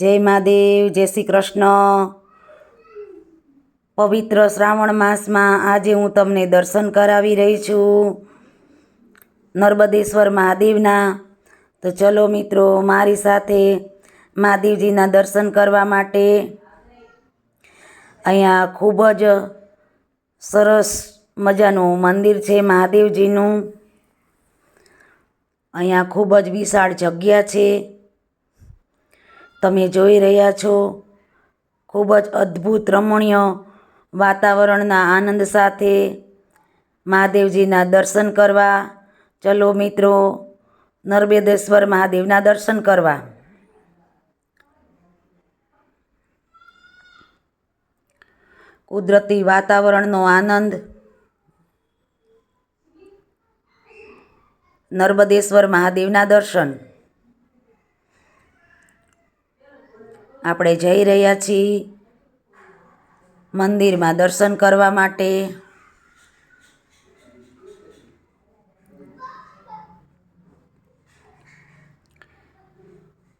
જય મહાદેવ, જય શ્રી કૃષ્ણ. પવિત્ર શ્રાવણ માસમાં આજે હું તમને દર્શન કરાવી રહી છું નર્મદેશ્વર મહાદેવના. તો ચલો મિત્રો, મારી સાથે મહાદેવજીના દર્શન કરવા માટે અહીંયા ખૂબ જ સરસ મજાનું મંદિર છે મહાદેવજીનું. અહીંયા ખૂબ જ વિશાળ જગ્યા છે. તમે જોઈ રહ્યા છો. ખૂબ જ અદ્ભુત રમણીય વાતાવરણના આનંદ સાથે મહાદેવજીના દર્શન કરવા. ચલો મિત્રો નર્મદેશ્વર મહાદેવના દર્શન કરવા. કુદરતી વાતાવરણનો આનંદ. નર્મદેશ્વર મહાદેવના દર્શન. આપણે જઈ રહ્યા છીએ મંદિરમાં દર્શન કરવા માટે.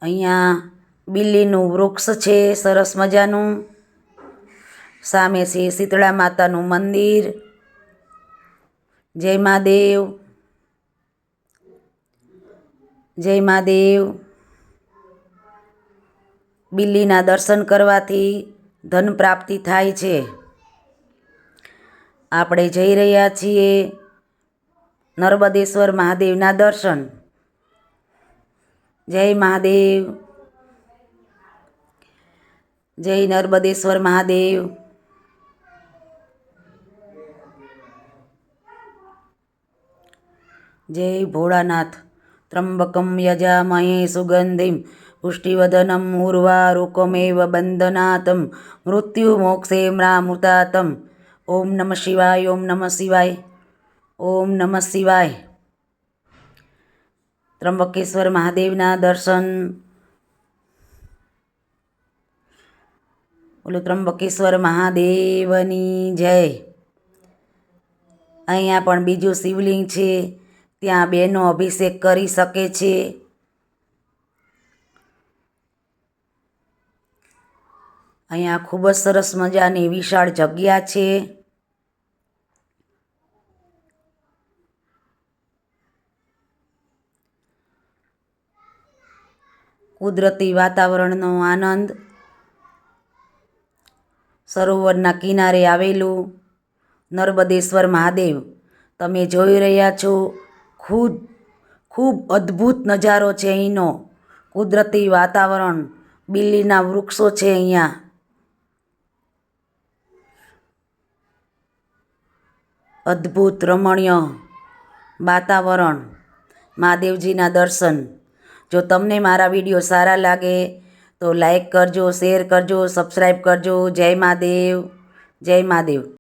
અહીંયા બિલ્લીનું વૃક્ષ છે, સરસ મજાનું. સામે છે શીતળા માતાનું મંદિર. જય મહાદેવ. જય મહાદેવ. બિલ્લીના દર્શન કરવાથી ધન પ્રાપ્તિ થાય છે. આપણે જઈ રહ્યા છીએ નર્મદેશ્વર મહાદેવના દર્શન. જય મહાદેવ. જય નર્મદેશ્વર મહાદેવ. જય ભોળાનાથ. ત્રંબકમ યજામહે સુગંધિમ. પુષ્ટિવદનમ ઉર્વારુકમેવ બંધનાતમ મૃત્યુ મોક્ષે મ્રામૃતાતમ ઓમ નમઃ શિવાય ઓમ નમઃ શિવાય ઓમ નમઃ શિવાય ત્રંબકેશ્વર મહાદેવના દર્શન બોલો ત્રંબકેશ્વર મહાદેવની જય અહીંયા પણ બીજું શિવલિંગ છે, ત્યાં બેનો અભિષેક કરી શકે છે. અહીંયા ખૂબ જ સરસ મજાની વિશાળ જગ્યા છે. કુદરતી વાતાવરણનો આનંદ. સરોવરના કિનારે આવેલું નર્મદેશ્વર મહાદેવ, તમે જોઈ રહ્યા છો ખૂબ ખૂબ અદ્ભુત નજારો છે અહીંનો. કુદરતી વાતાવરણ બિલ્લીના વૃક્ષો છે અહીંયા. અદ્ભુત રમણીય વાતાવરણ. મહાદેવજીના દર્શન. જો તમને મારા વીડિયો સારા લાગે, તો લાઈક કરજો, શેર કરજો, સબસ્ક્રાઈબ કરજો. જય મહાદેવ જય મહાદેવ.